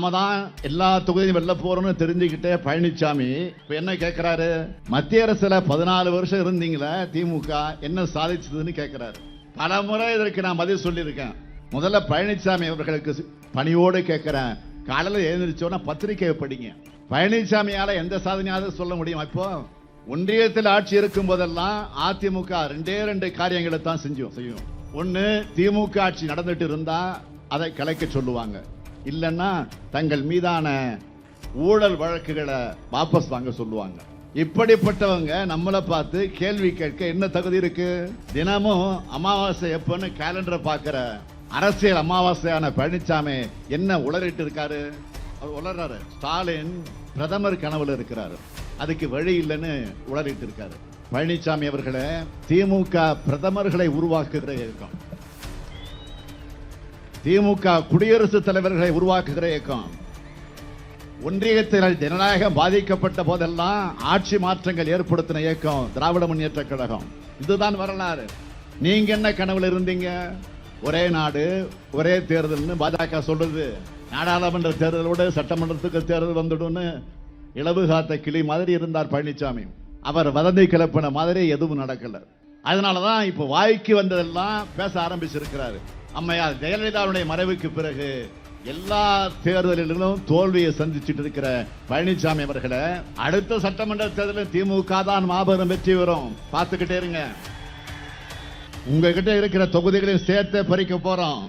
நாம தான் எல்லா தொகுதியும் வெளில போறோம்னு தெரிஞ்சுக்கிட்டே பழனிசாமி இப்ப என்ன கேட்கிறாரு மத்திய அரசுல பதினாலு வருஷம் இருந்தீங்களே திமுக என்ன சாதிச்சதுன்னு கேட்கிறாரு பல முறை இதற்கு நான் பதில் சொல்லியிருக்கேன். முதல்ல பழனிசாமி அவர்களுக்கு பணியோடு கேட்கிறேன் காலையில் எழுந்திரிச்சோன்னா பத்திரிக்கையை படிங்க பழனிசாமியால எந்த சாதனையாவது சொல்ல முடியும் இப்போ? ஒன்றியத்தில் ஆட்சி இருக்கும் போதெல்லாம் அதிமுக ரெண்டே ரெண்டு காரியங்களை தான் செஞ்சோம் செய்யும். ஒன்று திமுக ஆட்சி நடந்துட்டு இருந்தா அதை கலைக்க சொல்லுவாங்க. இல்லைன்னா தங்கள் மீதான ஊழல் வழக்குகளை வாபஸ் வாங்க சொல்லுவாங்க. இப்படிப்பட்டவங்க நம்மளை பார்த்து கேள்வி கேட்க என்ன தகுதி இருக்கு? தினமும் அமாவாசை எப்பன்னு கேலண்டரை பார்க்கிற அரசியல் அமாவாசையான பழனிசாமி என்ன உளறிட்டு இருக்காரு? அவர் உளறாரு ஸ்டாலின் பிரதமர் கனவுல இருக்கிறாரு. அதுக்கு வழி இல்லைன்னு உளறிட்டு இருக்காரு. பழனிசாமி அவர்களை திமுக பிரதமர்களை உருவாக்குகிற இயக்கம். திமுக குடியரசுத் தலைவர்களை உருவாக்குகிற இயக்கம். ஒன்றியத்தில் ஜனநாயகம் பாதிக்கப்பட்ட போதெல்லாம் ஆட்சி மாற்றங்கள் ஏற்படுத்தின இயக்கம் திராவிட முன்னேற்ற கழகம். இதுதான் வரலாறு. நீங்க என்ன கனவுல இருந்தீங்க? ஒரே நாடு ஒரே தேர்தல்னு பாஜக சொல்றது. நாடாளுமன்ற தேர்தலோடு சட்டமன்றத்துக்கு தேர்தல் வந்துடும்னு இளவு காத்த கிளி மாதிரி இருந்தார் பழனிசாமி அவர் வதந்தி கிளப்பின மாதிரி எதுவும் நடக்கலை. அதனால தான் இப்போ வாய்க்கு வந்ததெல்லாம் பேச ஆரம்பிச்சிருக்கிறாரு. அம்மையார் ஜெயலலிதாவுடைய மறைவுக்கு பிறகு எல்லா தேர்தலிலும் தோல்வியை சந்திச்சுட்டு இருக்கிற பழனிசாமி அவர்களை அடுத்த சட்டமன்ற தேர்தலில் திமுக தான் மாபெரும் வெற்றி வரும் பார்த்துக்கிட்டே இருங்க. உங்ககிட்ட இருக்கிற தொகுதிகளையும் சேர்த்து பறிக்க போறோம்.